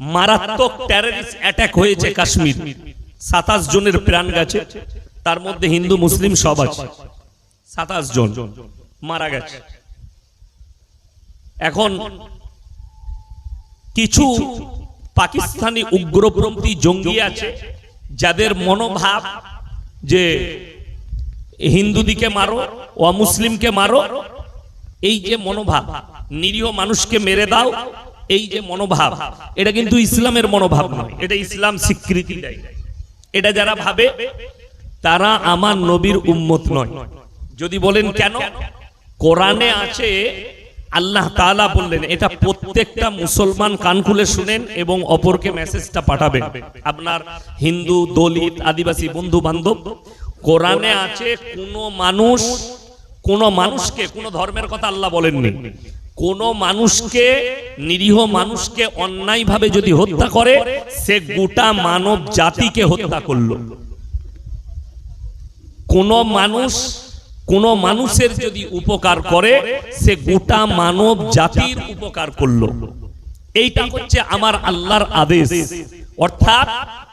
মারাত্মক terrorist attack হয়েছে কাশ্মীর। সাতাশ জনের প্রাণ গেছে। তার মধ্যে হিন্দু, মুসলিম সব আছে। সাতাশ জন মারা গেছে। এখন কিছু পাকিস্তানি উগ্রপন্থী জঙ্গি আছে, যাদের মনোভাব যে হিন্দুদিকে মারো, অমুসলিমকে মারো, এই যে মনোভাব, নিরীহ মানুষকে মেরে দাও এই যে মনোভাব, এটা কিন্তু ইসলামের মনোভাব নয়, এটা ইসলাম স্বীকৃতি এটা যারা ভাবে, তারা আমার নবীর উম্মত নয়। যদি বলেন কেন? কোরআনে আছে, আল্লাহ তাআলা বললেন, এটা প্রত্যেকটা মুসলমান কান খুলে শুনেন এবং অপরকে মেসেজটা পাঠাবেন। আপনার হিন্দু, দলিত, আদিবাসী বন্ধু বান্ধব কোরআনে আছে, কোন মানুষ, কোন মানুষকে, কোন ধর্মের কথা আল্লাহ বলেননি। কোন মানুষকে, নিরীহ মানুষকে অন্যায়ভাবে যদি হত্যা করে, সে গোটা মানব জাতিকে হত্যা করল। কোন মানুষ, কোন মানুষের যদি উপকার করে, সে গোটা মানব জাতির উপকার করল। এইটা হচ্ছে আমার আল্লাহর আদেশ। অর্থাৎ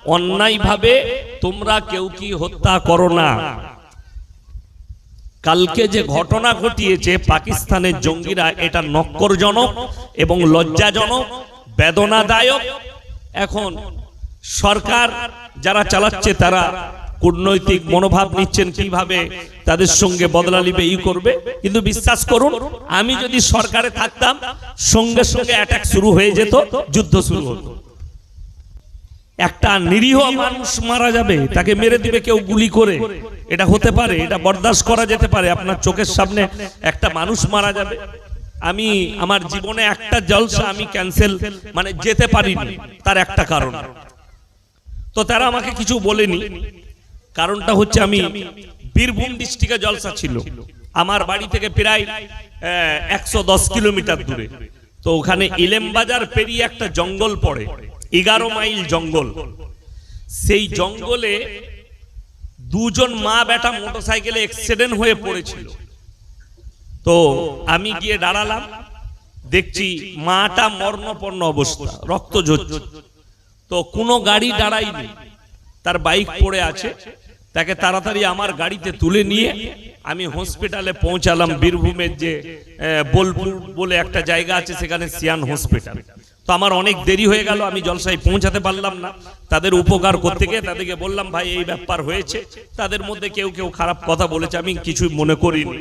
অন্যায়ভাবে তোমরা কেউ কি হত্যা করো না। কালকে যে ঘটনা ঘটিয়েছে, পাকিস্তানের জঙ্গিরা এটা নক্করজনক এবং লজ্জাজনক, বেদনাদায়ক। এখন সরকার যারা চালাচ্ছে, তারা কূটনৈতিক মনোভাব নিচ্ছেন কীভাবে, তাদের সঙ্গে বদলা নিবে, ই করবে। কিন্তু বিশ্বাস করুন, আমি যদি সরকারে থাকতাম, সঙ্গে সঙ্গে অ্যাটাক শুরু হয়ে যেত, যুদ্ধ শুরু হতো। একটা নিরীহ মানুষ মারা যাবে, তাকে মেরে দিবে কেউ গুলি করে। এটা হতে পারে, এটা বরদাস্ত করা যেতে পারে, আপনার চোখের সামনে একটা মানুষ মারা যাবে। আমি, আমার জীবনে একটা জলসা আমি ক্যান্সেল মানে যেতে পারিনি, তার একটা কারণ। তো তারা আমাকে কিছু বলেনি। কারণটা হচ্ছে আমি বীরভূম ডিস্ট্রিক্টে জলসা ছিল। আমার বাড়ি থেকে প্রায় একশো দশ কিলোমিটার দূরে। তো ওখানে ইলেম বাজার পেরিয়ে একটা জঙ্গল পড়ে। এগারো মাইল জঙ্গল। সেই জঙ্গলে দুজন মা বেটা মোটরসাইকেলে অ্যাক্সিডেন্ট হয়ে পড়েছিল। তো আমি গিয়ে দাঁড়ালাম, দেখছি মাটা মর্ণপন্ন অবস্থা, রক্ত তো কোনো গাড়ি দাঁড়াইনি তার বাইক পড়ে আছে, তাকে তাড়াতাড়ি আমার গাড়িতে তুলে নিয়ে আমি হসপিটালে পৌঁছালাম বীরভূমের যে বোলপুর বলে একটা জায়গা আছে, সেখানে সিয়ান হসপিটাল। তো আমার অনেক দেরি হয়ে গেল, আমি জলসায় পৌঁছাতে পারলাম না। তাদের উপকার করতে গিয়ে তাদেরকে বললাম, ভাই, এই ব্যাপার হয়েছে। তাদের মধ্যে কেউ কেউ খারাপ কথা বলেছে, আমি কিছুই মনে করিনি।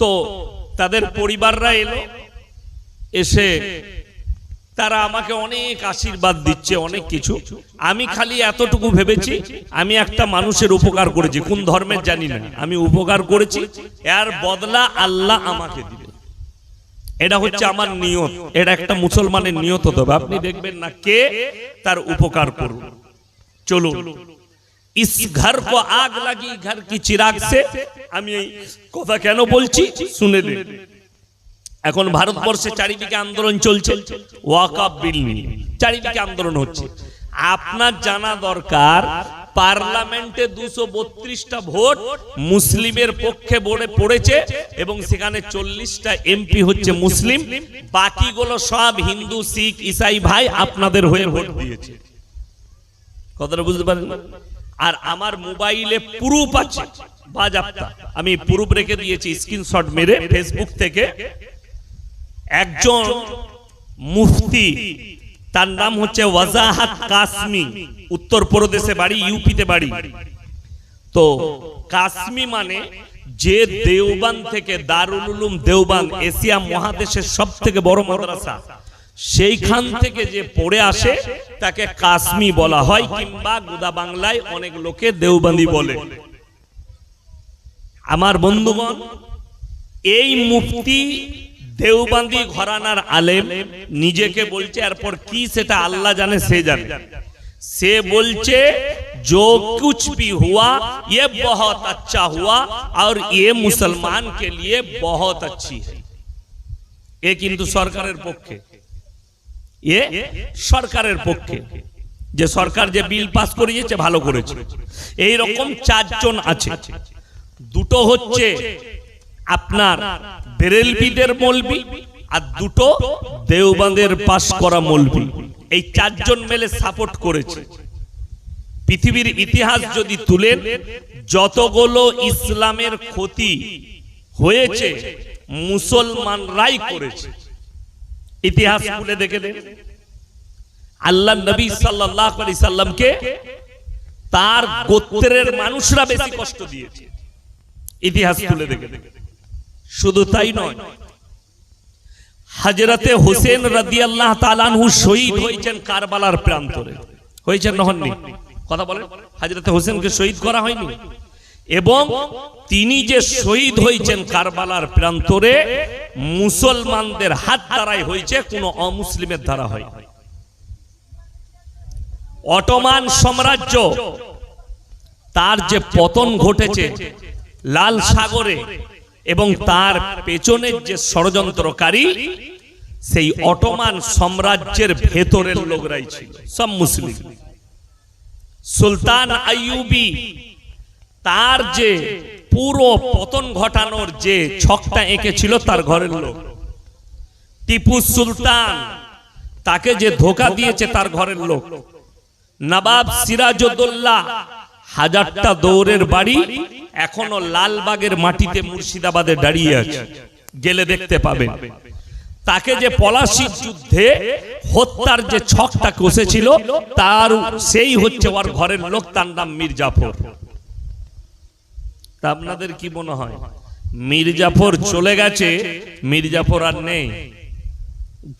তো তাদের পরিবাররা এলো, এসে তারা আমাকে অনেক আশীর্বাদ দিচ্ছে, অনেক কিছু। আমি খালি এতটুকু ভেবেছি, আমি একটা মানুষের উপকার করেছি, কোন ধর্মের জানি না। আমি উপকার করেছি, এর বদলা আল্লাহ আমাকে দিবে। এটা হচ্ছে আমার নিয়ত। এটা একটা মুসলমানের নিয়ত হতে হবে। আপনি দেখবেন না কে তার উপকার করুন চলুন। ইস ঘর কো আগ লাগি ঘর কি চিরাগ সে? আমি এই কথা কেন বলছি? শুনে দিন এখন ভারতবর্ষে চারিদিকে আন্দোলন চলছে। বিল নিয়ে চারিদিকে আন্দোলন হচ্ছে। আপনার জানা দরকার পার্লামেন্টে দুশো বত্রিশটা ভোট মুসলিমের পক্ষে বোর্ডে পড়েছে এবং সেখানে চল্লিশটা এমপি হচ্ছে মুসলিম। বাকিগুলো সব হিন্দু, শিখ, ইসাই ভাই আপনাদের হয়ে ভোট দিয়েছে। কথাটা বুঝতে পারেন? আর আমার মোবাইলে প্রুফ আছে, বাজাপ্তা। আমি প্রুফ রেখে দিয়েছি, স্ক্রিনশট মেরে ফেসবুক থেকে। একজন মুফতি তার নাম হচ্ছে ওয়াজাহাত কাসমি। উত্তর প্রদেশে বাড়ি, ইউপিতে বাড়ি। তো কাসমি মানে যে দেওবান থেকে দারুল উলুম দেওবান, এশিয়া মহাদেশের সব থেকে বড় মাদ্রাসা। সেইখান থেকে যে পড়ে আসে, তাকে কাসমি বলা হয়, কিংবা গুদা বাংলায় অনেক লোকে দেওবান্দি বলে। আমার বন্ধুগণ, এই মুফতি দেওবান্দি ঘরানার আলেম নিজেকে বলছে এরপর কি সেটা আল্লাহ জানে সে জানে সে বলছে जो कुछ भी हुआ ये बहुत अच्छा हुआ और ये मुसलमान के लिए बहुत अच्छी है এ কিন্তু সরকারের পক্ষে এ সরকারের পক্ষে যে সরকার যে বিল পাস করিয়েছে ভালো করেছে এই রকম চারজন আছে দুটো হচ্ছে আপনার বেরেলবিদের মলবি আর দুটো দেওবাঁদের পাশ করা মলবি। এই চারজন মেলে সাপোর্ট করেছে। পৃথিবীর ইতিহাস যদি তুলেন যতগুলো ইসলামের ক্ষতি হয়েছে মুসলমানরাই করেছে। ইতিহাস খুলে দেখে দেন আল্লাহ নবী সাল্লাল্লাহু আলাইহি সাল্লামকে তার গোত্রের মানুষরা বেশি কষ্ট দিয়েছে। ইতিহাস খুলে দেখে দেন শুধু তাই নয়, হাজরতে হোসেন রাদিয়াল্লাহ তাআলাহু শহীদ হয়েছেন কারবালার প্রান্তরে। হয়েছেন নহননি? কথা বলেন। হাজরতে হোসেনকে শহীদ করা হয়নি? এবং তিনি যে শহীদ হয়েছেন কারবালার প্রান্তরে, মুসলমানদের হাত দ্বারাই হয়েছে, কোনো অমুসলিমের দ্বারা হয় অটোমান সাম্রাজ্য, তার যে পতন ঘটেছে, লাল সাগরে এবং তার পেছনের যে ষড়যন্ত্রকারী সেই অটোমান সাম্রাজ্যের ভেতরের লোকরাই ছিল। সব মুসলিম। সুলতান আইয়ুবি তার যে পুরো পতন ঘটানোর যে ছকটা এঁকেছিল তার ঘরের লোক। টিপু সুলতান তাকে যে ধোকা দিয়েছে তার ঘরের লোক। নবাব সিরাজউদ্দৌলা হাজারটা দৌড়ের বাড়ি এখনও লালবাগের মাটিতে মুর্শিদাবাদে দাঁড়িয়ে আছে। গেলে দেখতে পাবেন তাকে যে পলাশির যুদ্ধে হত্যার যে ছকটা কষেছিল, তার সেই হচ্ছে ওর ঘরের লোক, তার নাম মির্জাফর। তা আপনাদের কি মনে হয়? মির্জাফর চলে গেছে, মির্জাফর আর নেই।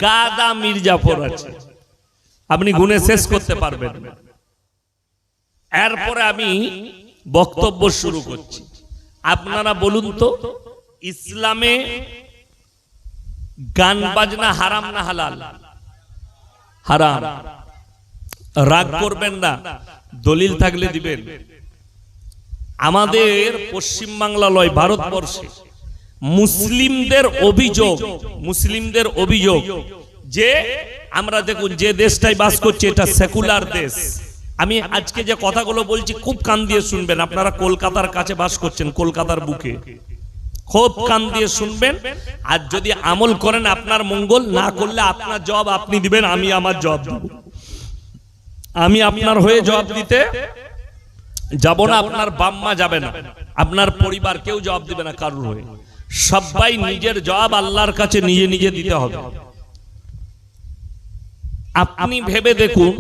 গাদা মির্জাফর আছে। আপনি গুনে শেষ করতে পারবেন না। এরপরে আমি বক্তব্য শুরু করছি। আপনারা বলুন তো, ইসলামে গান বাজনা হারাম না হালাল? হারাম। রাগ করবেন না, দলিল থাকলে দিবেন। আমাদের পশ্চিম বাংলা লয়, ভারতবর্ষে মুসলিমদের অভিযোগ মুসলিমদের অভিযোগ যে আমরা দেখুন, যে দেশটাই বাস করছি, এটা সেকুলার দেশ। আমি আজকে যে কথাগুলো বলছি খুব কান দিয়ে শুনবেন। আপনারা কলকাতার কাছে বাস করছেন কলকাতার বুকে। খুব কান দিয়ে শুনবেন। আর যদি আমল করেন আপনার মঙ্গল না করলে আপনার জব আপনি দিবেন আমি আমার জব দেব। আমি আপনার হয়ে জব দিতে যাব না আপনার বাম্মা যাবে না। আপনার পরিবার কেউ জবাব দিবে না কারোর হয়ে। সবাই নিজের জব আল্লাহর কাছে নিজে নিজে দিতে হবে। আপনি ভেবে দেখুন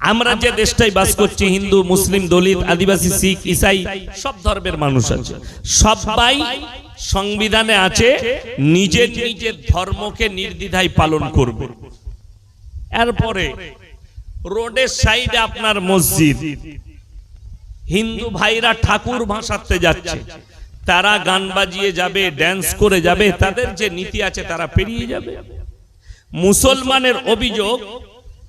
আমরা যে দেশটাই বাস করছি, হিন্দু, মুসলিম, দলিত, আদিবাসী, শিখ, ইসাই, সব ধর্মের মানুষ আছে। সবাই সংবিধানে আছে নিজের নিজের ধর্মকে নির্দ্বিধায় পালন করবে। এরপরে, রোডের সাইডে আপনার মসজিদ। হিন্দু ভাইরা ঠাকুর ভাসাতে যাচ্ছে। তারা গান বাজিয়ে যাবে ড্যান্স করে যাবে, তাদের যে নীতি আছে, তারা পেরিয়ে যাবে। মুসলমানের অভিযোগ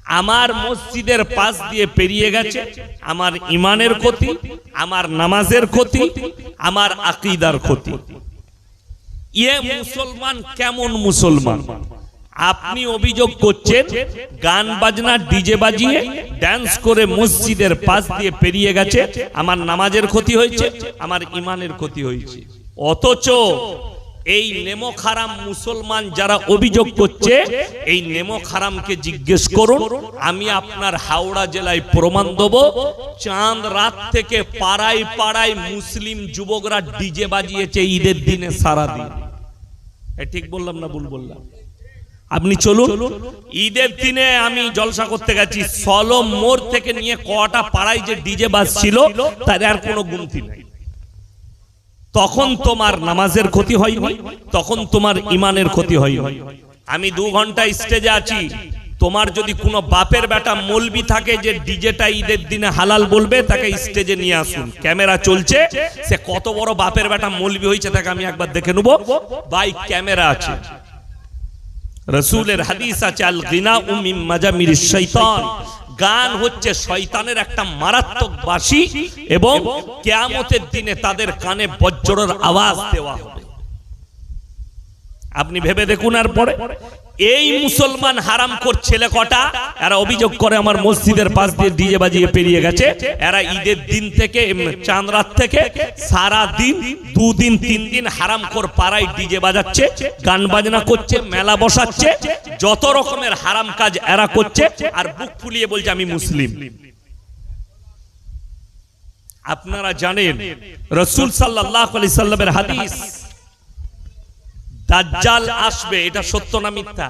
আমার মসজিদের পাশ দিয়ে পেরিয়ে গেছে। আমার ইমানের ক্ষতি, আমার নামাজের ক্ষতি, আমার আকিদার ক্ষতি। ইয়ে মুসলমান কেমন মুসলমান? আপনি অভিযোগ করছেন, গান বাজনা, ডিজে বাজিয়ে ড্যান্স করে মসজিদের পাশ দিয়ে পেরিয়ে গেছে। আমার নামাজের ক্ষতি হয়েছে, আমার ইমানের ক্ষতি হয়েছে। অথচ এই নেমো খারাম মুসলমান যারা অভিযোগ করছে, এই নেমো খারামকে জিজ্ঞেস করুন, আমি আপনার হাওড়া জেলায় প্রমাণ দেব। চাঁদ রাত থেকে পাড়ায় পাড়ায় মুসলিম যুবকরা ডিজে বাজিয়েছে ঈদের দিনে সারাদিন। ঠিক বললাম না ভুল বললাম? আপনি চলুন। ঈদের দিনে আমি জলসা করতে গেছি। সলম মোড় থেকে নিয়ে কটা পাড়ায় যে ডিজে বাজছিল তার আর কোনো গুনতি নাই। তখন তোমার নামাজের ক্ষতি হয়নি তখন তোমার ইমানের ক্ষতি হয়নি। আমি দু ঘণ্টা স্টেজে আছি। তোমার যদি কোনো বাপের বেটা মলবি থাকে যে ডিজেটা ঈদের দিনে হালাল বলবে তাকে স্টেজে নিয়ে আসুন। ক্যামেরা চলছে সে কত বড় বাপের বেটা মলবি হয়েছে তাকে আমি একবার দেখে নেব। বাই ক্যামেরা আছে। রসুলের হাদিস আছে আল গিনা উমিম মাজামির শৈতান গান হচ্ছে শয়তানের একটা মারাত্মক বাসি এবং কেয়ামতের দিনে তাদের কানে বজ্রর আওয়াজ দেওয়া হবে। আপনি ভেবে দেখুন আর পরে। এই মুসলমান হারাম কর ছেলে কটা? এরা অভিযোগ করে আমার মসজিদের পাশ দিয়ে ডিজে বাজিয়ে পেরিয়ে গেছে। এরা ঈদের দিন থেকে চাঁদ রাত থেকে সারা দিন, দুদিন তিন দিন হারাম কর পাড়ায় ডিজে বাজাচ্ছে, গান বাজনা করছে, মেলা বসাচ্ছে, যত রকমের হারাম কাজ এরা করছে, আর বুক ফুলিয়ে বলছে আমি মুসলিম। আপনারা জানেন, রসুল সাল্লাহ আলি সাল্লামের হাদিস দাজ্জাল আসবে, এটা সত্য না মিথ্যা?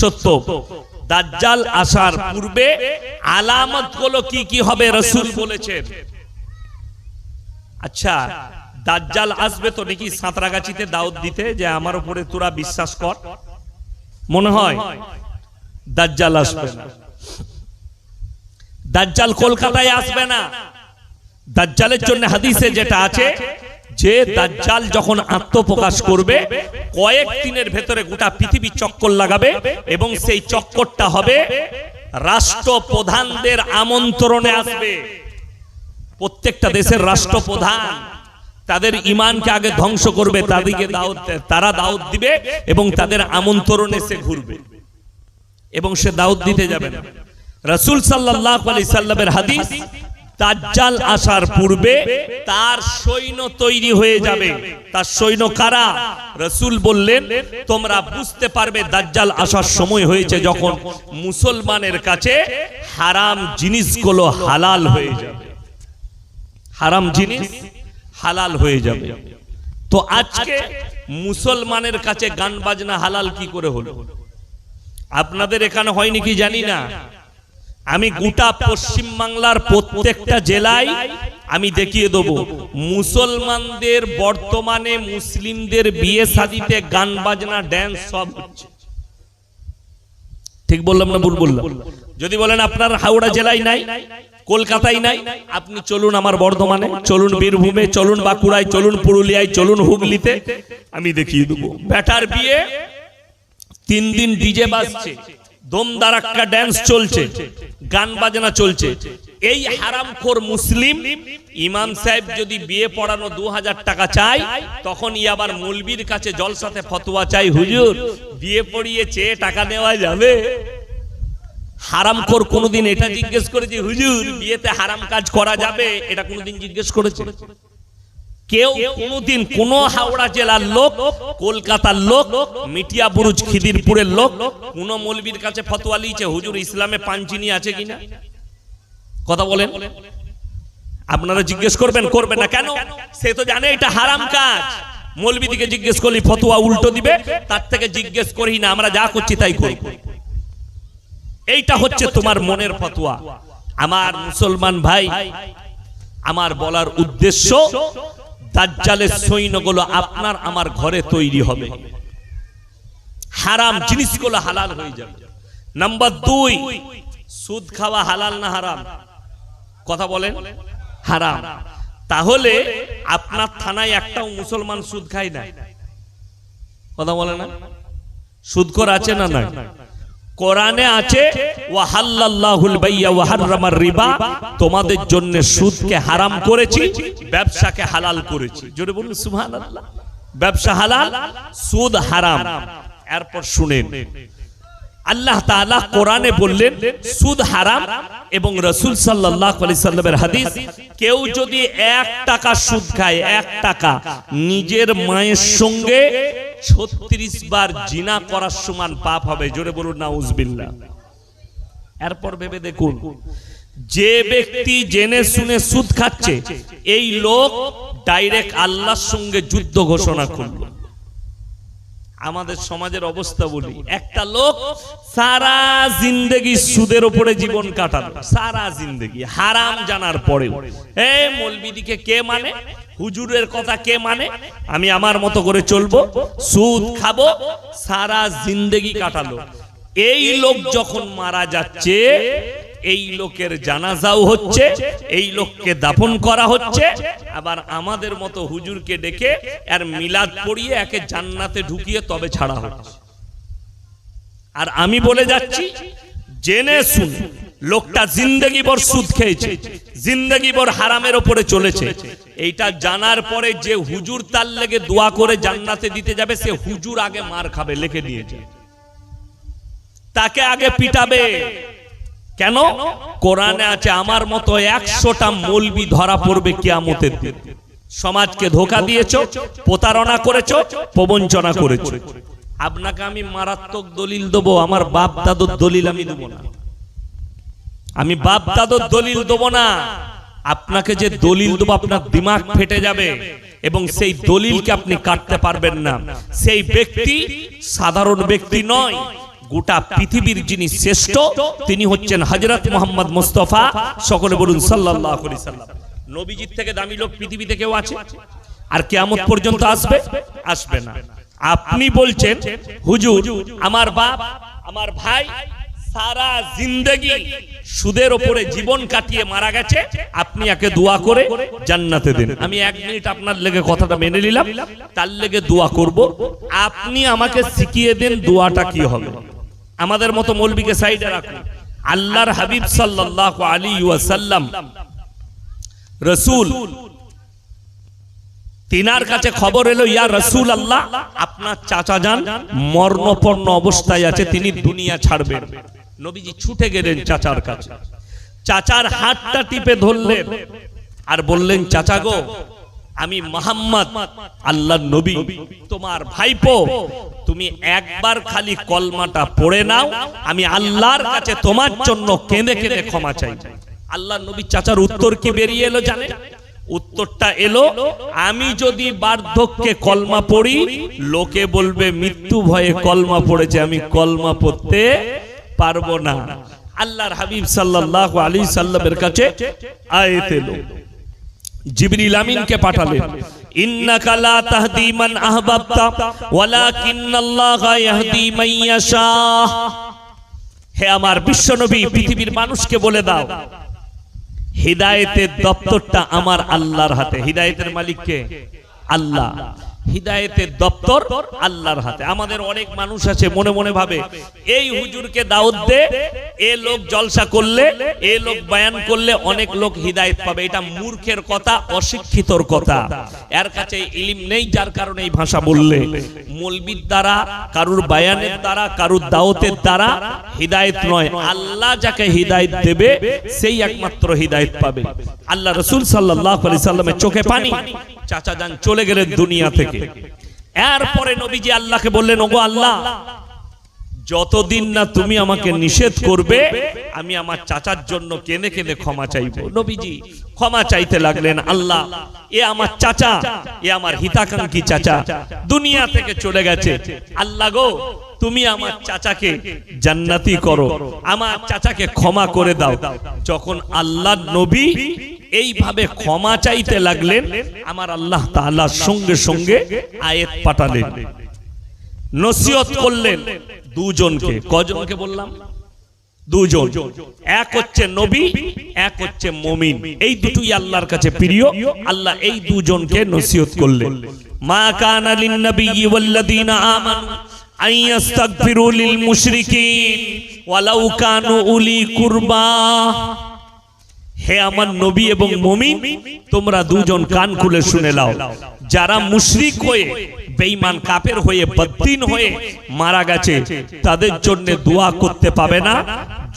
সত্য। দাজ্জাল আসার পূর্বে আলামতগুলো কি কি হবে রসুল বলেছেন। আচ্ছা দাজ্জাল আসবে তো নাকি সাঁতরাগাছিতে দাউদ দিতে, যে আমার উপরে তোরা বিশ্বাস কর? মনে হয় দাজ্জাল আসবে না। দাজ্জাল কলকাতায় আসবে না। দাজ্জালের জন্য হাদিসে যেটা আছে যে দাজ্জাল যখন আত্মপ্রকাশ করবে, কয়েক দিনের ভেতরে গোটা পৃথিবী চক্কর লাগাবে এবং সেই চক্করটা হবে রাষ্ট্রপ্রধানদের আমন্ত্রণে আসবে। প্রত্যেকটা দেশের রাষ্ট্রপ্রধান তাদের ইমানকে আগে ধ্বংস করবে, তাদেরকে দাওয়াত তারা দাওয়াত দিবে এবং তাদের আমন্ত্রণে সে ঘুরবে। এবং সে দাউদ দিতে যাবে না। রাসূল সাল্লাল্লাহু আলাইহি সাল্লামের হাদিস দাজ্জাল আসার পূর্বে তার সৈন্য তৈরি হয়ে যাবে। তার সৈন্য কারা? রসুল বললেন, তোমরা বুঝতে পারবে দাজ্জাল আসার সময় হয়েছে যখন মুসলমানের কাছে হারাম জিনিসগুলো হালাল হয়ে যাবে। হারাম জিনিস হালাল হয়ে যাবে। তো আজকে মুসলমানের কাছে গান বাজনা হালাল কি করে হলো? আপনাদের এখানে হয়নি কি জানি না? আমি গোটা পশ্চিম বাংলার প্রত্যেকটা জেলায় আমি দেখিয়ে দেবো। মুসলমানদের বর্তমানে মুসলিমদের বিয়ে শাদিতে গান বাজনা ড্যান্স সব হচ্ছে। ঠিক বললাম না ভুল বললাম? যদি বলেন আপনার হাওড়া জেলায় নাই কলকাতায় নাই আপনি চলুন আমার বর্ধমানে চলুন বীরভূমে চলুন বাঁকুড়ায় চলুন পুরুলিয়ায় চলুন হুগলিতে আমি দেখিয়ে দেবো। ব্যাটার বিয়ে তিন দিন ডিজে বাজছে। দমদারাক্কা ড্যান্স চলছে, গান বাজনা চলছে। এই হারামখোর মুসলিম ইমাম সাহেব যদি বিয়ে পড়ানো দু হাজার টাকা চাই তখন ই আবার মৌলবীর কাছে জলসাতে ফতোয়া চাই হুজুর, বিয়ে পড়িয়ে চেয়ে টাকা নেওয়া যাবে? হারামখোর কোনোদিন এটা জিজ্ঞেস করেছে, হুজুর, বিয়েতে হারাম কাজ করা যাবে? এটা কোনোদিন জিজ্ঞেস করেছে। কেউ কোনোদিন কোন হাওড়া জেলার লোক, কলকাতার লোক, মিটিয়া বুরুজ খিদিরপুরের লোক, কোন মৌলবীর কাছে ফতোয়া লিয়েছে, হুজুর ইসলামে পাঞ্চিনি আছে কিনা? কথা বলেন। আপনারা জিজ্ঞেস করবেন করবেন না কেন? সে তো জানে এটা হারাম কাজ। মৌলবী দিকে জিজ্ঞেস করলি ফতোয়া উল্টো দিবে, তার থেকে জিজ্ঞেস করি না, আমরা যা করছি তাই করি এইটা হচ্ছে তোমার মনের ফতোয়া। আমার মুসলমান ভাই, আমার বলার উদ্দেশ্য দাজ্জালের সৈন্যগুলো আপনার আমার ঘরে তৈরি হবে। হারাম জিনিসগুলো হালাল হয়ে যাবে। নাম্বার দুই সুদ খাওয়া হালাল না হারাম? কথা বলেন। হারাম। তাহলে আপনার থানায় একটাও মুসলমান সুদ খায় না। কথা বলে না? সুদকর আছে না না কোরআনে আছে, ওয়াহাল্লাল্লাহুল বাইয়া ওয়া হাররামার রিবা তোমাদের জন্য সুদকে হারাম করেছি, ব্যবসাকে হালাল করেছি। জোরে বলুন, সুবহানাল্লাহ। ব্যবসা হালাল, সুদ হারাম। এরপর শুনেন আল্লাহ তাআলা কোরআনে বললেন, সুদ হারাম এবং রসুল সাল্লামের হাদিস, কেউ যদি এক টাকা সুদ খায়, এক টাকা নিজের মায়ের সঙ্গে ছত্রিশ বার জিনা করার সমান পাপ হবে। জোরে বলুন, নাউজবিল্লাহ। এরপর ভেবে দেখুন, যে ব্যক্তি জেনে শুনে সুদ খাচ্ছে, এই লোক ডাইরেক্ট আল্লাহর সঙ্গে যুদ্ধ ঘোষণা করল। আমাদের সমাজের অবস্থা বলি। একটা লোক সারা জিন্দগি সুদের উপরে জীবন কাটালো। সারা জিন্দগি হারাম জানার পরেও। এ মলবিদিকে কে মানে? হুজুরের কথা কে মানে? আমি আমার মতো করে চলবো সুদ খাব সারা জিন্দগি কাটালো। এই লোক যখন মারা যাচ্ছে এই লোকের জানাজাও হচ্ছে, এই লোককে দাফন করা হচ্ছে। আবার আমাদের মতো হুজুরকে ডেকে আর মিলাদ পড়িয়ে একে জান্নাতে ঢুকিয়ে তবে ছাড়া হচ্ছে। আর আমি বলে যাচ্ছি, জেনে শুন, লোকটা জিন্দগি ভর সুদ খেয়েছে, জিন্দগি ভর হারামের ওপরে চলেছে। এইটা জানার পরে যে হুজুর তার লেগে দোয়া করে জান্নাতে দিতে যাবে, সে হুজুর আগে মার খাবে, লিখে নিয়েছে তাকে আগে পিটাবে। কেন? কোরআনে আছে, আমার মতো একশোটা মলবি ধরা পড়বে কিয়ামতের দিন। সমাজকে ধোকা দিয়েছ, প্রতারণা করেছ, প্রবঞ্চনা করেছ। আপনাকে আমি মারাত্মক দলিল দেবো, আমার বাপ দাদুর দলিল আমি দেবো না। আমি বাপ দাদুর দলিল দেবো না। আপনাকে যে দলিল দেবো, আপনার দিমাগ ফেটে যাবে এবং সেই দলিলকে আপনি কাটতে পারবেন না। সেই ব্যক্তি সাধারণ ব্যক্তি নয়। গোটা পৃথিবীর যিনি শ্রেষ্ঠ, তিনি হচ্ছেন হজরত মোহাম্মদ মুস্তফা। সকলে বলুন আলাইহি সাল্লাম। নবীজির থেকে দামি লোক পৃথিবীতে কেউ আছে? আর কিয়ামত পর্যন্ত আসবে? আসবে না। আপনি বলছেন, হুজুর, আমার বাপ, আমার ভাই সারা জিন্দগি সুদের ওপরে জীবন কাটিয়ে মারা গেছে। আপনি একে দোয়া করে জান্নাতে দেন। আমি এক মিনিট আপনার লেগে কথাটা মেনে নিলাম। তার লেগে দোয়া করব। আপনি আমাকে শিখিয়ে দেন দোয়াটা কি হবে। আমাদের মতো মৌলবীকে সাইডে রাখুন। আল্লাহর হাবিব সাল্লাল্লাহু আলাইহি ওয়াসাল্লাম রসুল, তিনার কাছে খবর এলো, ইয়া রসুল আল্লাহ আপনার চাচা যান, মর্ণপন্ন অবস্থায় আছে, তিনি দুনিয়া ছাড়বেন। নবীজি ছুটে গেলেন চাচার কাছে। চাচার হাতটা টিপে ধরলেন। আর বললেন, চাচা গো আমি মোহাম্মদ আল্লাহ নবী। তোমার ভাইপো, তুমি একবার খালি কলমাটা পড়ে নাও, আমি আল্লাহর কাছে তোমার জন্য কেঁদে কেঁদে ক্ষমা চাই। আল্লাহ নবী চাচার উত্তর কি বেরিয়ে এলো জানে উত্তরটা এলো, আমি যদি বার্ধক্যে কলমা পড়ি, লোকে বলবে, মৃত্যু ভয়ে কলমা পড়েছে, আমি কলমা পড়তে পারব না। আল্লাহর হাবিব সাল্লাল্লাহু আলাইহি সাল্লামের কাছে আয়াত এলো। জিবরিল আমিনকে পাঠালেন। ইন্নাকা লা তাহদি মান আহবাবতা ওয়ালাকিন্নাল্লাহা ইয়াহদি মান ইয়াশা। হে আমার বিশ্বনবী পৃথিবীর মানুষকে বলে দাও হিদায়েতের দপ্তরটা আমার আল্লাহর হাতে। হিদায়েতের মালিক কে? আল্লাহ। হিদায়েতের দপ্তর আল্লাহর হাতে। আমাদের অনেক মানুষ আছে, মনে মনে ভাবে, এই হুজুরকে দাউদ দে, এ লোক জলসা করলে, এ লোক বয়ান করলে অনেক লোক হিদায়েত পাবে। এটা মূর্খের কথা, অশিক্ষিতর কথা। এর কাছে ইলিম নেই, যার কারণে এই ভাষা বললে। মলবির দ্বারা, কারুর বায়ানের দ্বারা, কারুর দাওতের দ্বারা হিদায়েত নয়। আল্লাহ যাকে হিদায়েত দেবে, সেই একমাত্র হিদায়েত পাবে। আল্লাহ রসুল সাল্লাল্লাহু আলাইহি সাল্লামের চোখে পানি। চাচা যান, চলে গেলেন দুনিয়া থেকে। এরপরে নবীজি আল্লাহকে বললেন, ওগো আল্লাহ, যতদিন না তুমি আমাকে নিষেধ করবে, আমি আমার চাচার জন্য কেনে কেনে ক্ষমা চাইব। নবীজি ক্ষমা চাইতে লাগলেন, আল্লাহ, এ আমার চাচা, এ আমার হিতাকাঙ্ক্ষী চাচা, দুনিয়া থেকে চলে গেছে। আল্লাহ গো তুমি আমার চাচাকে জান্নাতি করো। আমার চাচাকে ক্ষমা করে দাও। যখন আল্লাহ নবী এইভাবে ক্ষমা চাইতে লাগলেন, আমার আল্লাহ তাআলার সঙ্গে সঙ্গে আয়াত পাঠালেন। নসিহত করলেন দুজনকে। কজনকে বললাম? দুজন। এক হচ্ছে নবী, এক হচ্ছে মমিন। এই দুটোই আল্লাহর কাছে প্রিয়। আল্লাহ এই দুজনকে নসিহত করলেন। মা কানা লিন নবিয়্যি ওয়াল্লাযীনা আমানু। আন ইস্তাগফিরু লিল মুশরিকিন ওয়ালাউ কানু উলি কুরবা। হে আমার নবী এবং মমিন, তোমরা দুজন কান খুলে শুনে নাও। যারা মুশরিক হয়ে, বেঈমান কাফের হয়ে বদ্দিন হয়ে মারা গেছে, তাদের জন্য দোয়া করতে পাবে না।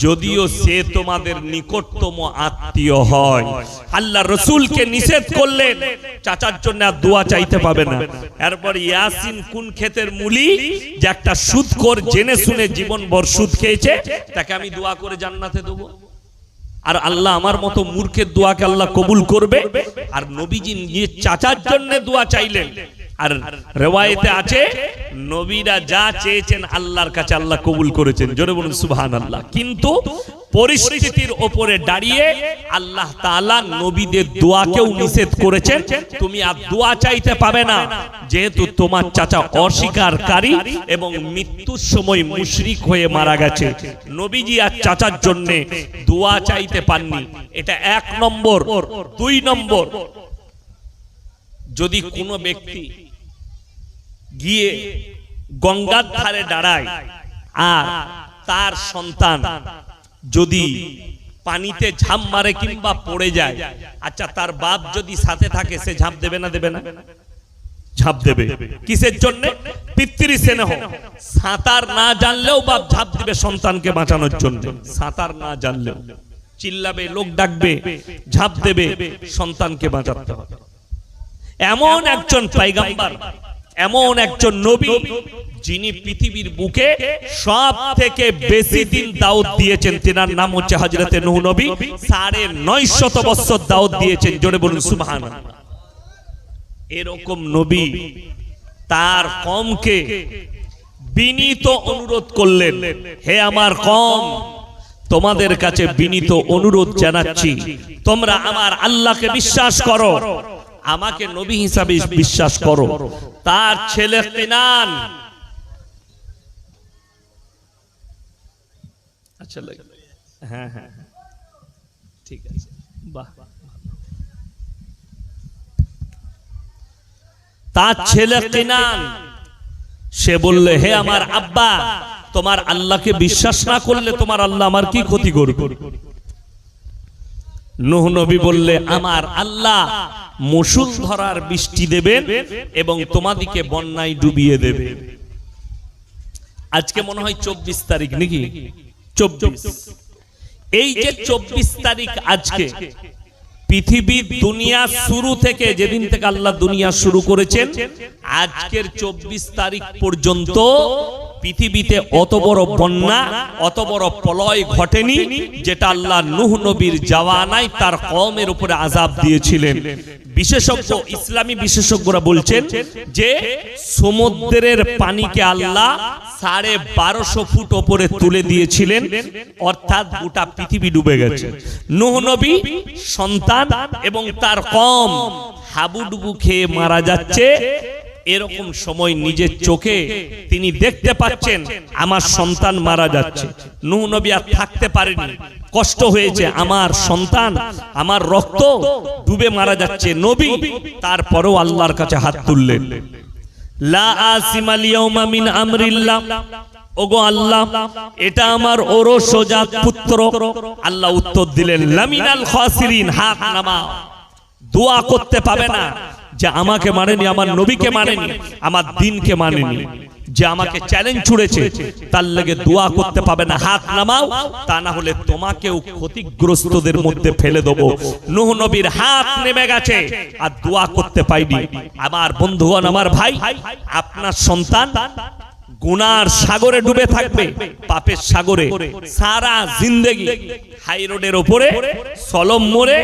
যদিও সে তোমাদের নিকটতম আত্মীয় হয়। আল্লাহ রসুলকে নিষেধ করলেন, চাচার জন্য আর দোয়া চাইতে পাবে না। এরপর ইয়াসিন কোন ক্ষেতের মুলি, যে একটা সুদ কর জেনে শুনে জীবন ভর সুদ খেয়েছে, তাকে আমি দোয়া করে জান্নাতে দেবো। আর আল্লাহ আমার মতো মূর্খের দোয়াকে আল্লাহ কবুল করবে আর নবীজি নিজের চাচার জন্য দোয়া চাইলেন। আর রেওয়ায়েতে আছে, নবীরা যা চেয়েছেন আল্লাহর কাছে আল্লাহ কবুল করেছেন। জোরে বলুন সুবহান আল্লাহ কিন্তু পরিস্থিতির ওপরে দাঁড়িয়ে আল্লাহ তাআলা নবীদের দোয়াকেও নিষেধ করেছেন। তুমি আর দোয়া চাইতে পাবে না। যেহেতু তোমার চাচা অস্বীকারী এবং মৃত্যুর সময় মুশরিক হয়ে মারা গেছে। নবীজি আর চাচার জন্য দোয়া চাইতে পাননি। এটা এক নম্বর। দুই নম্বর। যদি কোনো ব্যক্তি গিয়ে গঙ্গার ধারে দাঁড়ায় আর তার সন্তান যদি পানিতে ঝাঁপ মারে কিংবা পড়ে যায় আচ্ছা তার বাপ যদি সাথে থাকে, সে ঝাঁপ দেবে না দেবে না? ঝাঁপ দেবে। কিসের জন্য? পিতৃ স্নেহ। সাঁতার না জানলেও বাপ ঝাঁপ দিবে সন্তানকে বাঁচানোর জন্য। সাঁতার না জানলেও। চিল্লাবে, লোক ডাকবে, ঝাঁপ দেবে, সন্তানকে বাঁচাতে হবে। এমন একজন পাইগাম্বার এমন একজন নবী যিনি পৃথিবীর বুকে সব থেকে বেশি দিন দাউদ দিয়েছেন। তেনার নাম হচ্ছে হজরতে নূহ নবী। সাড়ে নয় শত বছর দাউদ দিয়েছেন। জোরে বলুন সুবহান এরকম নবী তার কমকে বিনীত অনুরোধ করলেন হে আমার কম তোমাদের কাছে বিনীত অনুরোধ জানাচ্ছি। তোমরা আমার আল্লাহকে বিশ্বাস করো। আমাকে নবী হিসাবে বিশ্বাস করো। তার ছেলে কিনান আচ্ছা হ্যাঁ হ্যাঁ হ্যাঁ। ঠিক আছে। বাহ তার ছেলে কিনান সে বললে হে আমার আব্বা তোমার আল্লাহকে বিশ্বাস না করলে তোমার আল্লাহ আমার কি ক্ষতি করবে? নুহ নবী বললে আমার আল্লাহ মুসুল ধরার বৃষ্টি দেবেন এবং তোমাদিকে বন্যায় ডুবিয়ে দেবে আজকে মনে হয় চব্বিশ তারিখ নাকি? চব্বিশ এই যে চব্বিশ তারিখ আজকে পৃথিবীর দুনিয়া শুরু থেকে যেদিন থেকে আল্লাহ দুনিয়া শুরু করেছেন আজকের চব্বিশ তারিখ পর্যন্ত পৃথিবীতে অত বড় বন্যা, অত বড় প্রলয় ঘটেনি, যেটা আল্লাহ নুহ নবীর জাওয়ানায় তার কমের উপরে আজাব দিয়েছিলেন। বিশেষজ্ঞ, ইসলামী বিশেষজ্ঞরা বলছেন যে সমুদ্রের পানিকে আল্লাহ সাড়ে বারোশো ফুট ওপরে তুলে দিয়েছিলেন, অর্থাৎ গোটা পৃথিবী ডুবে গেছে। নুহ নবী সন্তান এবং তার কম হাবুডুবু খেয়ে মারা যাচ্ছে এরকম সময় নিজের চোখে তিনি দেখতে পাচ্ছেন, আমার সন্তান মারা যাচ্ছে। নুহ নবী আর থাকতে পারেনি। কষ্ট হয়েছে, আমার সন্তান, আমার রক্ত ডুবে মারা যাচ্ছে। নবী তারপরেও আল্লাহর কাছে হাত তুললেন। ওগো আল্লাহ, এটা আমার ওরো সোজাত পুত্র। আল্লাহ উত্তর দিলেন, লামিনাল খাসিরিন, হাত নামা দোয়া করতে পাবে না। যে আমাকে মানেনি আমার নবীকে মানেনি আমার দিনকে মানেনি। যে আমাকে চ্যালেঞ্জ ছুড়েছে তার লেগে দোয়া করতে পাবে না। হাত নামাও তা না হলে তোমাকেও ক্ষতিগ্রস্তদের মধ্যে ফেলে দেবো। নুহ নবীর হাত নেমে গেছে আর দোয়া করতে পাইনি। আমার বন্ধুগণ আমার ভাই আপনার সন্তান গুনার সাগরে ডুবে থাকবে পাপের সাগরে। সারা জিন্দেগি হাই রোডের ওপরে সলম মোড়ে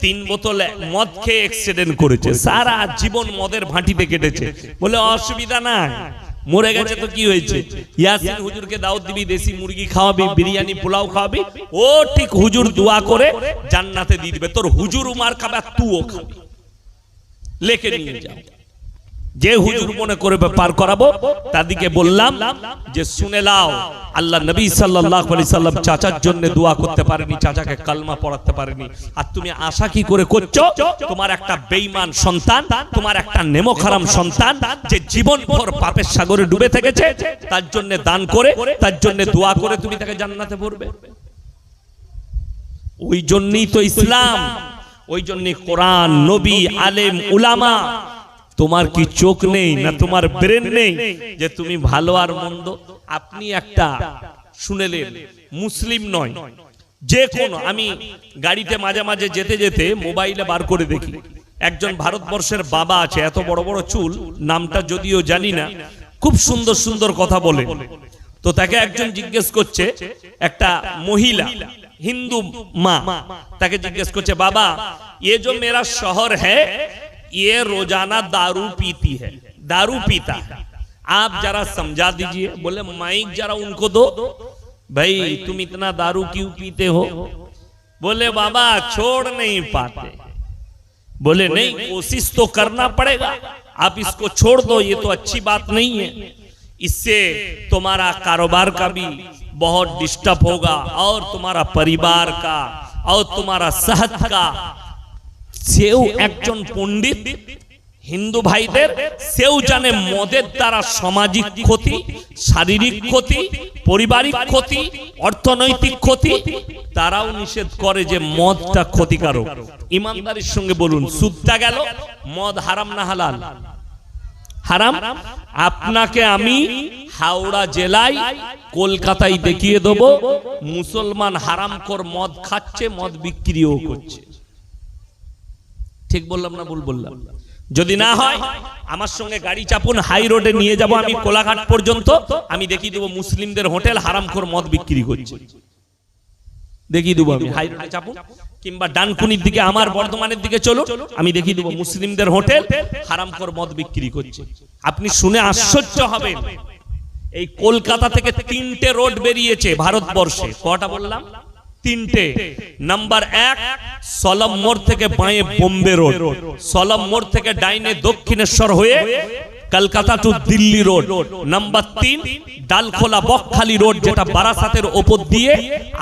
তিন বোতল মদ খেয়ে অ্যাক্সিডেন্ট করেছে। সারা জীবন মদের ভাঁটিতে কেটেছে। বলে, অসুবিধা না মরে গেছে তো কি হয়েছে? ইয়াসিন হুজুরকে দাওয়াত দিবি, দেশি মুরগি খাওয়াবি, বিরিয়ানি, পোলাও খাওয়াবি। ও ঠিক হুজুর দোয়া করে জান্নাতে দিয়ে দিবে। তোর হুজুর উমার খাবে তুইও খাবি। লেখে নিয়ে যাও। যে হুজুর মনে করে পার করাবো তাদিকে বললাম যে, শুনে লাও আল্লাহ নবী সাল্লাল্লাহু আলাইহি সাল্লাম চাচার জন্য দোয়া করতে পারেনি, চাচাকে কালমা পড়াতে পারেনি। আর তুমি আশা কি করে করছ? তোমার একটা বেঈমান সন্তান, তোমার একটা নেমখারাম সন্তান যে জীবন ভর পাপের সাগরে ডুবে থেকেছে, তার জন্য দান করে, তার জন্য দোয়া করে তুমি তাকে জান্নাতে পড়বে ওই জন্যই তো ইসলাম, ওই জন্যই কোরআন, নবী, আলেম, উলামা তোমার কি চোখ নেই না তোমার ব্রেন নেই যে তুমি ভালো আর মন্দ? আপনি একটা শুনেলেন মুসলিম নয়। যে কোন আমি গাড়িতে মাঝে মাঝে যেতে যেতে মোবাইলে বার করে দেখি। একজন ভারতবর্ষের বাবা আছে এত বড় বড় চুল নামটা যদিও জানি না খুব সুন্দর সুন্দর কথা বলে তো তাকে একজন জিজ্ঞেস করছে একটা মহিলা হিন্দু মা তাকে জিজ্ঞেস করছে বাবা এ যে মেরা শহর হ্যাঁ ये रोज़ाना दारू पीती है, दारू पीता है। आप जरा समझा दीजिए, बोले, माइक जरा उनको दो। भाई, तुम इतना दारू क्यों पीते हो? बोले, बाबा, छोड़ नहीं पाते। बोले, नहीं, कोशिश तो करना पड़ेगा। आप इसको छोड़ दो, ये तो अच्छी बात नहीं है। इससे तुम्हारा कारोबार का भी बहुत डिस्टर्ब होगा और तुम्हारा परिवार का और तुम्हारा सेहत का সেও একজন পণ্ডিত হিন্দু ভাইদের সেও জানে মদের দ্বারা সামাজিক ক্ষতি শারীরিক ক্ষতি পারিবারিক ক্ষতি অর্থনৈতিক ক্ষতি তারাও নিষেধ করে যে মদটা ক্ষতিকারক। ইমানদারির সঙ্গে বলুন সুদটা গেল মদ হারাম না হালাল? হারাম? আপনাকে আমি হাওড়া জেলায় কলকাতায় দেখিয়ে দেব মুসলমান হারামখোর মদ খাচ্ছে মদ বিক্রিও করছে। ঠিক বললাম না ভুল বললাম? যদি না হয়, আমার সঙ্গে গাড়ি চাপুন, হাই রোডে নিয়ে যাব, আমি কোলাঘাট পর্যন্ত, আমি দেবো মুসলিমদের হোটেল মদ বিক্রি করছে। আমি, হাই রোডে চাপুন, কিংবা ডানকুনির দিকে, আমার দিকে চলো আমি দেবো মুসলিমদের হোটেল হারামখোর মদ বিক্রি করছে। আপনি শুনে আশ্চর্য হবেন, এই কলকাতা থেকে তিনটে রোড বেরিয়েছে ভারতবর্ষে। কটা বললাম? তিনটে। নাম্বার এক সলম মোড় থেকে বাঁয়ে বোম্বে রোড সলম মোড় থেকে ডাইনে দক্ষিণেশ্বর হয়ে Kolkata to Delhi road number তিন, ডালখোলা বকখালি রোড যেটা বারাসাতের ওপর দিয়ে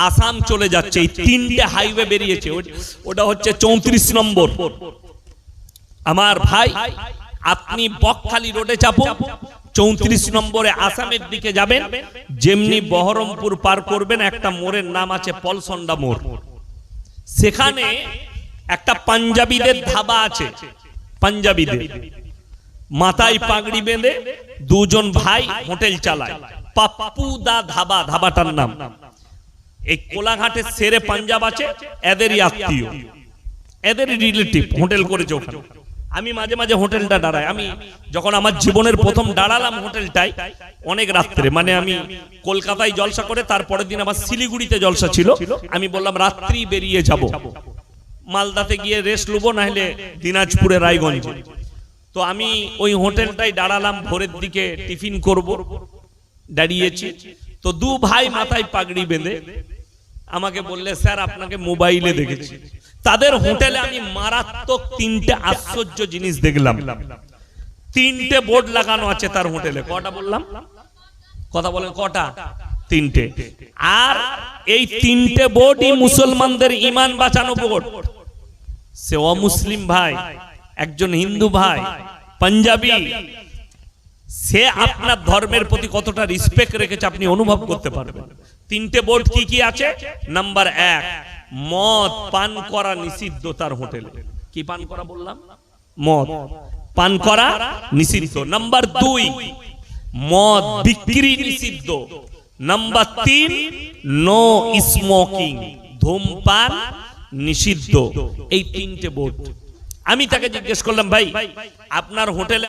আসাম চলে যাচ্ছে। এই তিনটে হাইওয়ে বেরিয়েছে। ওটা হচ্ছে চৌত্রিশ নম্বর। আমার ভাই, আপনি বকখালি রোডে চাপো। চৌত্রিশ নম্বরে আসামের দিকে যাবেন, যেমনি বহরমপুর পার করবেন, একটা মোড়ের নাম আছে পলসন্ডা মোড়। সেখানে একটা পাঞ্জাবিদের ধাবা আছে, পাঞ্জাবিদের। মাথায় পাগড়ি বেঁধে দুজন ভাই হোটেল চালায়। পাপ্পু দা ধাবা, ধাবাটার নাম। এই কোলাঘাটের সেরে পাঞ্জাব আছে, এদেরই আত্মীয়। এদের রিলেটিভ, হোটেল করেছে ওখানে। আমি মাঝে মাঝে হোটেলটা দাঁড়াই। আমি যখন আমার জীবনের প্রথম দাঁড়ালাম হোটেলটাই অনেক রাত্রে মানে আমি কলকাতায় জলসা করে তারপরের দিন আমার শিলিগুড়িতে জলসা ছিল, আমি বললাম, রাত্রি বেরিয়ে যাব। মালদাতে গিয়ে রেস্ট লুবো না হলে দিনাজপুরে রায়গঞ্জে। তো আমি ওই হোটেলটাই দাঁড়ালাম, ভোরের দিকে টিফিন করব, দাঁড়িয়েছি। তো দু ভাই মাথায় পাগড়ি বেঁধে আমাকে বললে, স্যার, আপনাকে মোবাইলে দেখেছি। তাদের হোটেলে আমি মারাত্মক তিনটে আশ্চর্য জিনিস দেখলাম। তিনটে বোর্ড লাগানো আছে তার হোটেলে। কটা বললাম? কথা বলেন, কটা? তিনটে। আর এই তিনটে বোর্ডই মুসলমানদের ইমান বাঁচানো বোর্ড। সে অমুসলিম ভাই, একজন হিন্দু ভাই, পাঞ্জাবি। সে আপনার ধর্মের প্রতি কতটা রিসপেক্ট রেখেছে, আপনি অনুভব করতে পারবেন। তিনটে বোর্ড কি কি আছে? নাম্বার এক মদ পান করা নিষিদ্ধ তার হোটেলে। কি পান করা বললাম? মদ পান করা নিষিদ্ধ। নাম্বার দুই মদ বিক্রি নিষিদ্ধ। নাম্বার তিন নো স্মোকিং ধূমপান নিষিদ্ধ। এই তিনটে বোর্ড। আমি তাকে জিজ্ঞেস করলাম ভাই আপনার হোটেলে